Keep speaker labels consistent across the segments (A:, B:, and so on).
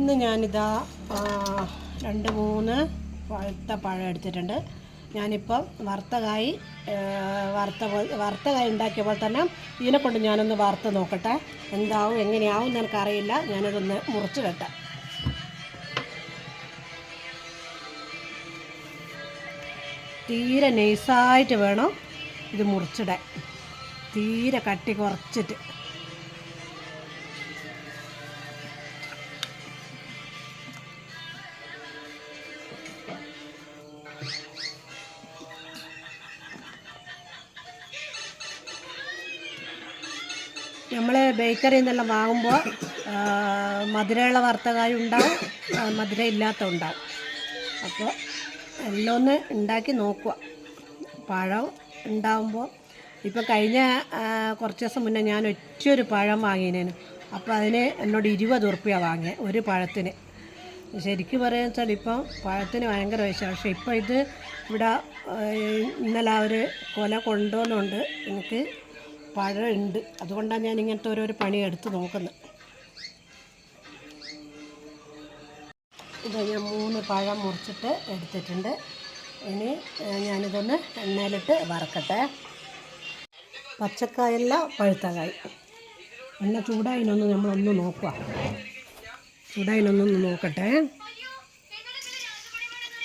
A: ഇന്ന് ഞാനിതാ രണ്ട് മൂന്ന് പഴുത്ത പഴം എടുത്തിട്ടുണ്ട്. ഞാനിപ്പം വറുത്ത കായ് ആ, വറുത്ത വറുത്തകായി വറുത്ത കായ് ഉണ്ടാക്കിയപ്പോൾ തന്നെ ഇതിനെ കൊണ്ട് ഞാനൊന്ന് വറുത്ത് നോക്കട്ടെ. എന്താവും എങ്ങനെയാവും എന്ന് എനിക്കറിയില്ല. ഞാനതൊന്ന് മുറിച്ച് വെട്ടാം. തീരെ നൈസായിട്ട് വേണം ഇത് മുറിച്ചിടാൻ. തീരെ കട്ടി കുറച്ചിട്ട്. നമ്മൾ ബേക്കറിയിൽ നിന്നെല്ലാം വാങ്ങുമ്പോൾ മധുരമുള്ള വറുത്തകായും ഉണ്ടാവും മധുര ഇല്ലാത്ത ഉണ്ടാവും. അപ്പോൾ എല്ലാം ഒന്ന് ഉണ്ടാക്കി നോക്കുക. പഴം ഉണ്ടാവുമ്പോൾ ഇപ്പോൾ കഴിഞ്ഞ കുറച്ച് ദിവസം മുന്നേ ഞാൻ ഒറ്റൊരു പഴം വാങ്ങിയതിനു അപ്പോൾ അതിന് എന്നോട് ഇരുപത് ഉറുപ്പ്യ വാങ്ങിയത് ഒരു പഴത്തിന്. ശരിക്കും പറയുക വെച്ചാൽ ഇപ്പം പഴത്തിന് ഭയങ്കര വിഷമാണ് പക്ഷേ ഇപ്പോൾ ഇത് ഇവിടെ ഇന്നലെ അവർ കൊല കൊണ്ടുവന്നുകൊണ്ട് എനിക്ക് പഴമുണ്ട്. അതുകൊണ്ടാണ് ഞാൻ ഇങ്ങനത്തെ ഓരോരോ പണി എടുത്ത് നോക്കുന്നത്. ഇത് ഞാൻ മൂന്ന് പഴം മുറിച്ചിട്ട് എടുത്തിട്ടുണ്ട്. ഇനി ഞാനിതൊന്ന് എണ്ണയിലിട്ട് വറക്കട്ടെ. പച്ചക്കായല്ല പഴുത്തകായി എണ്ണ ചൂടായിനൊന്ന് നമ്മളൊന്ന് നോക്കുക. ചൂടായിനൊന്നൊന്ന് നോക്കട്ടെ.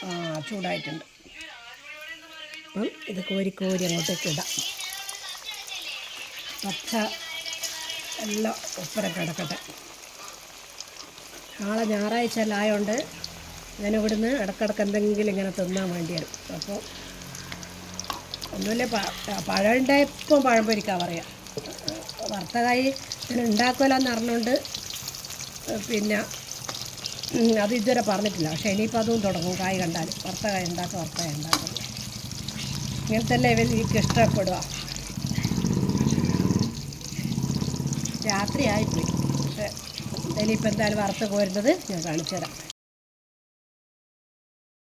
A: ആ ചൂടായിട്ടുണ്ട്. അപ്പം ഇത് കോരി കോരി അങ്ങോട്ടേക്ക് ഇടാം. പച്ച എല്ലാം ഒപ്പരം കിടക്കട്ടെ. നാളെ ഞായറാഴ്ച എല്ലാം ആയതുകൊണ്ട് ഞാൻ ഇവിടുന്ന് ഇടക്കിടക്ക് എന്തെങ്കിലും ഇങ്ങനെ തിന്നാൻ വേണ്ടി വരും. അപ്പോൾ ഒന്നുമില്ല പഴം ഉണ്ടായപ്പം പഴം പൊരിക്കാൻ പറയാം. വർത്തകായി ഞാൻ ഉണ്ടാക്കുമല്ലോ എന്ന് അറിഞ്ഞുകൊണ്ട് പിന്നെ അത് ഇതുവരെ പറഞ്ഞിട്ടില്ല. പക്ഷേ ഇനിയിപ്പോൾ അതും തുടങ്ങും. കായ് കണ്ടാൽ വറുത്ത കായ ഉണ്ടാക്കുക വറുത്തകായ ഉണ്ടാക്കുക. ഇങ്ങനത്തെ അല്ലേ ഇവർക്ക് ഇഷ്ടപ്പെടുക. രാത്രിയായിപ്പോയി. പക്ഷേ ഇനിയിപ്പോൾ എന്തായാലും വറുത്ത് കോരുന്നത് ഞാൻ കാണിച്ചു തരാം